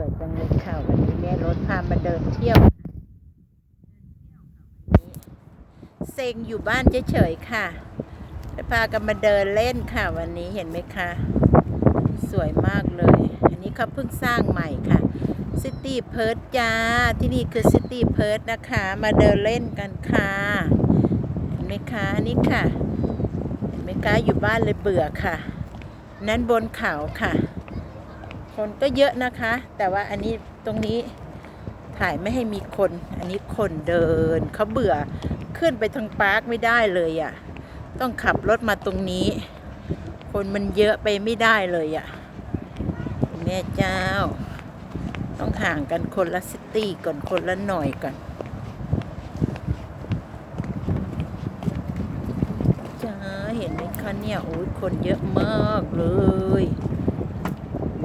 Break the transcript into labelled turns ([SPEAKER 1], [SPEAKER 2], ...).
[SPEAKER 1] วยจังเลยค่ะวันนี้แม่รถพามาเดินเที่ยว เซ็งอยู่บ้านเฉยๆค่ะแล้วพากันมาเดินเล่นค่ะ วันนี้เห็นไหมคะ สวยมากเลย อันนี้เขาเพิ่งสร้างใหม่ค่ะซิตี้เพิร์ดจ้า ที่นี่คือซิตี้เพิร์ดนะคะ มาเดินเล่นกันค่ะ เห็นไหมคะอันนี่ค่ะ เห็นไหมคะอยู่บ้านเลยเบื่อค่ะ นั้นบนเขาค่ะ คนก็เยอะนะคะ แต่ว่าอันนี้ตรงนี้ถ่ายไม่ให้มีคน อันนี้คนเดินเขาเบื่อขึ้นไปทางปาร์คไม่ได้เลยอะ่ะ ต้องขับรถมาตรงนี้ คนมันเยอะไปไม่ได้เลยอะ่ะแม่เจ้า ต้องห่างกันคนละซิตี้ก่อนคนละหน่อยก่อนจ้าเห็นไหมคะเนี่ยโอ้ยคนเยอะมากเลย